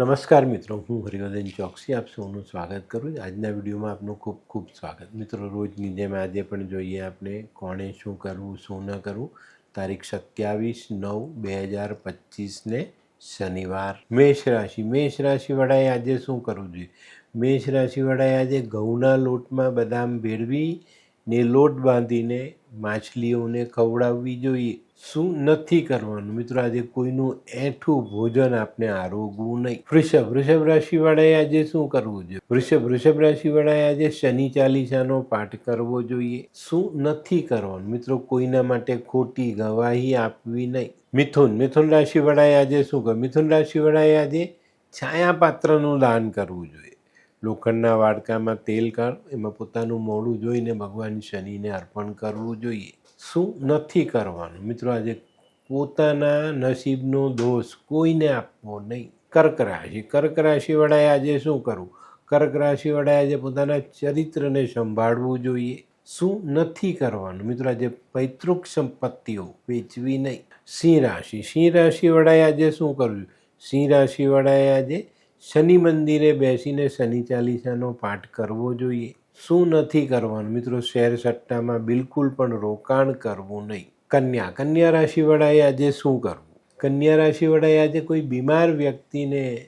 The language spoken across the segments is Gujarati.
નમસ્કાર મિત્રો, હું હરિવર્ધન ચોકસી, આપ સૌનું સ્વાગત કરું છું. આજના વિડીયોમાં આપનું ખૂબ ખૂબ સ્વાગત. મિત્રો, રોજની જેમ આજે પણ જોઈએ આપણે કોણે શું કરવું, શું ન કરવું. તારીખ સત્યાવીસ નવ બે હજાર પચીસને શનિવાર. મેષ રાશિ. મેષ રાશિવાળાએ આજે શું કરવું જોઈએ? મેષ રાશિવાળાએ આજે ઘઉંના લોટમાં બદામ ભેળવી ને લોટ બાંધીને માછલીઓને ખવડાવવી જોઈએ. શું નથી કરવાનું? મિત્રો, આજે કોઈનું એઠું ભોજન આપને આરોગવું નહીં. વૃષભ વૃષભ રાશિવાળાએ આજે શું કરવું જોઈએ? વૃષભ વૃષભ રાશિવાળાએ આજે શનિ ચાલીસાનો પાઠ કરવો જોઈએ. શું નથી કરવાનું? મિત્રો, કોઈના માટે ખોટી ગવાહી આપવી નહીં. મિથુન મિથુન રાશિવાળાએ આજે શું કરવું મિથુન રાશિવાળાએ આજે છાયાપાત્રનું દાન કરવું જોઈએ. લોખંડના વાડકામાં તેલ કાઢ, એમાં પોતાનું મોડું જોઈને ભગવાન શનિને અર્પણ કરવું જોઈએ. શું નથી કરવાનું? મિત્રો, આજે પોતાના નસીબનો દોષ કોઈને આપવો નહીં. કર્ક રાશિ. કર્ક રાશિવાળાએ આજે શું કરવું? કર્ક રાશિવાળાએ આજે પોતાના ચરિત્રને સંભાળવું જોઈએ. શું નથી કરવાનું? મિત્રો, આજે પૈતૃક સંપત્તિઓ વેચવી નહીં. સિંહ રાશિ. સિંહ રાશિવાળાએ આજે શું કરવું સિંહ રાશિવાળાએ આજે શનિ મંદિરે બેસીને શનિ ચાલીસાનો પાઠ કરવો જોઈએ. શું નથી કરવાનું? મિત્રો, શેર સટ્ટામાં બિલકુલ પણ રોકાણ કરવું નહીં. કન્યા કન્યા રાશિવાળાએ આજે શું કરવું? કન્યા રાશિવાળાએ આજે કોઈ બીમાર વ્યક્તિને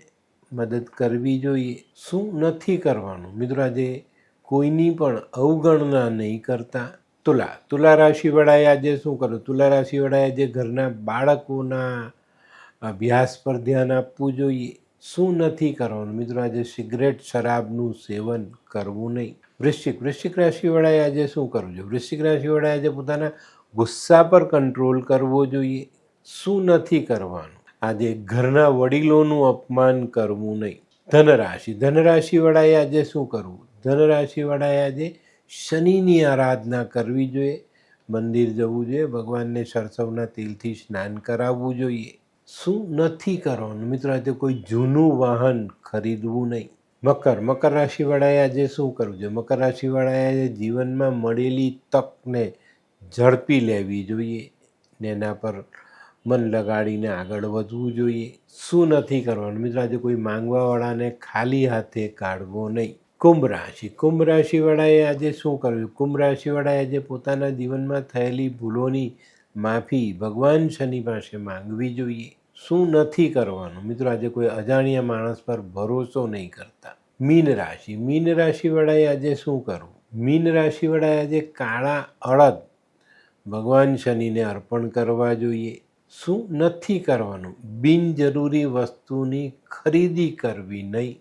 મદદ કરવી જોઈએ. શું નથી કરવાનું? મિત્રો, આજે કોઈની પણ અવગણના નહીં કરતા. તુલા તુલા રાશિવાળાએ આજે શું કરવું તુલા રાશિવાળાએ આજે ઘરના બાળકોના અભ્યાસ પર ધ્યાન આપવું જોઈએ. શું નથી કરવાનું? મિત્રો, આજે સિગરેટ શરાબનું સેવન કરવું નહીં. વૃશ્ચિક વૃશ્ચિક રાશિવાળાએ આજે શું કરવું જોઈએ? વૃશ્ચિક રાશિવાળાએ આજે પોતાના ગુસ્સા પર કંટ્રોલ કરવો જોઈએ. શું નથી કરવાનું? આજે ઘરના વડીલોનું અપમાન કરવું નહીં. ધનરાશિ, ધનરાશિવાળાએ આજે શું કરવું? ધનરાશિવાળાએ આજે શનિની આરાધના કરવી જોઈએ. મંદિર જવું જોઈએ, ભગવાનને સરસવના તેલથી સ્નાન કરાવવું જોઈએ. શું નથી કરવાનું? મિત્રો આજે કોઈ જૂનું વાહન ખરીદવું નહીં. મકર. મકર રાશિવાળાએ આજે શું કરવું? જોઈએ મકર રાશિવાળાએ આજે જીવનમાં મળેલી તકને ઝડપી લેવી જોઈએ ને એના પર મન લગાડીને આગળ વધવું જોઈએ. શું નથી કરવાનું? મિત્રો, આજે કોઈ માંગવાવાળાને ખાલી હાથે કાઢવો નહીં. કુંભ રાશિ. કુંભ રાશિવાળાએ આજે શું કરવું કુંભ રાશિવાળાએ આજે પોતાના જીવનમાં થયેલી ભૂલોની માફી ભગવાન શનિ પાસે માંગવી જોઈએ. શું નથી કરવાનું? મિત્રો, આજે કોઈ અજાણ્યા માણસ પર ભરોસો નહીં કરતા. મીન રાશિ. મીન રાશિવાળાએ આજે શું કરવું? મીન રાશિવાળાએ આજે કાળા અડદ ભગવાન શનિને અર્પણ કરવા જોઈએ. શું નથી કરવાનું? બિનજરૂરી વસ્તુની ખરીદી કરવી નહીં.